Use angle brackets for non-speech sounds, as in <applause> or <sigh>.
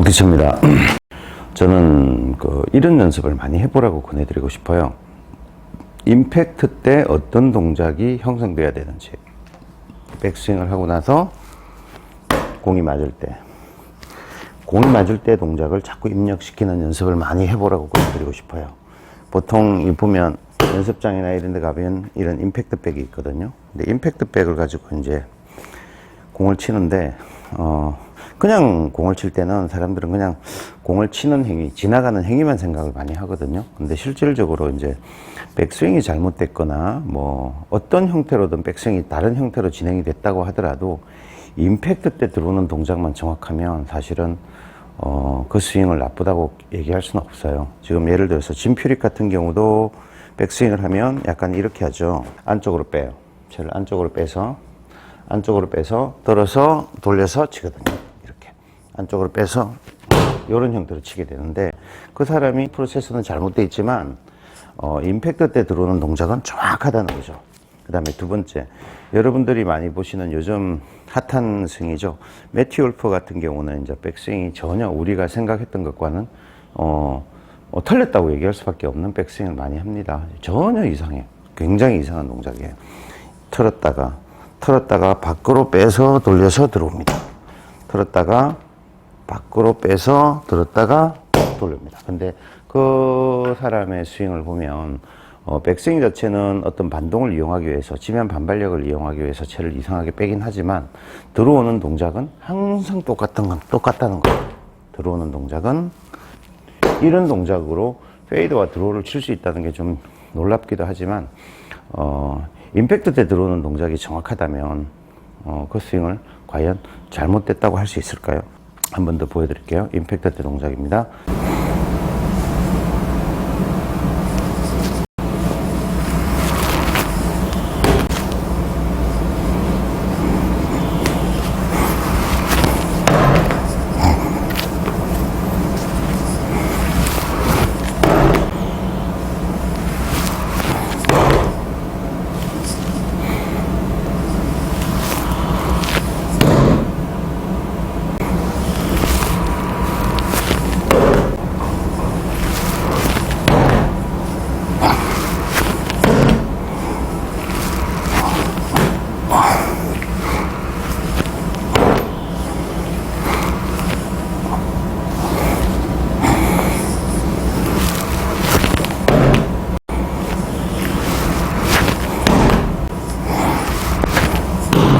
그렇습니다. <clears throat> 저는 그 이런 연습을 많이 해보라고 권해드리고 싶어요. 임팩트 때 어떤 동작이 형성돼야 되는지 백스윙을 하고 나서 공이 맞을 때 공이 맞을 때 동작을 자꾸 입력시키는 연습을 많이 해보라고 권해드리고 싶어요. 보통 이 보면 연습장이나 이런 데 가면 이런 임팩트 백이 있거든요. 근데 임팩트 백을 가지고 이제 공을 치는데 어 그냥 공을 칠 때는 사람들은 그냥 공을 치는 행위, 지나가는 행위만 생각을 많이 하거든요. 근데 실질적으로 이제 백스윙이 잘못됐거나 뭐 어떤 형태로든 백스윙이 다른 형태로 진행이 됐다고 하더라도 임팩트 때 들어오는 동작만 정확하면 사실은 어, 그 스윙을 나쁘다고 얘기할 수는 없어요. 지금 예를 들어서 진퓨릭 같은 경우도 백스윙을 하면 약간 이렇게 하죠. 안쪽으로 빼요. 채를 안쪽으로 빼서 안쪽으로 빼서 들어서 돌려서 치거든요. 안쪽으로 빼서 이런 형태로 치게 되는데 그 사람이 프로세스는 잘못되어 있지만 어, 임팩트 때 들어오는 동작은 정확하다는 거죠. 그 다음에 두 번째, 여러분들이 많이 보시는 요즘 핫한 스윙이죠. 매튜 울프 같은 경우는 이제 백스윙이 전혀 우리가 생각했던 것과는 어, 어, 틀렸다고 얘기할 수밖에 없는 백스윙을 많이 합니다. 전혀 이상해요. 굉장히 이상한 동작이에요. 틀었다가, 틀었다가 밖으로 빼서 돌려서 들어옵니다. 틀었다가 밖으로 빼서 들었다가 돌립니다. 근데 그 사람의 스윙을 보면 어, 백스윙 자체는 어떤 반동을 이용하기 위해서 지면 반발력을 이용하기 위해서 채를 이상하게 빼긴 하지만 들어오는 동작은 항상 똑같은 건 똑같다는 거예요. 들어오는 동작은 이런 동작으로 페이드와 드로우를 칠 수 있다는 게 좀 놀랍기도 하지만 어, 임팩트 때 들어오는 동작이 정확하다면 어, 그 스윙을 과연 잘못됐다고 할 수 있을까요? 한 번 더 보여드릴게요. 임팩트 때 동작입니다.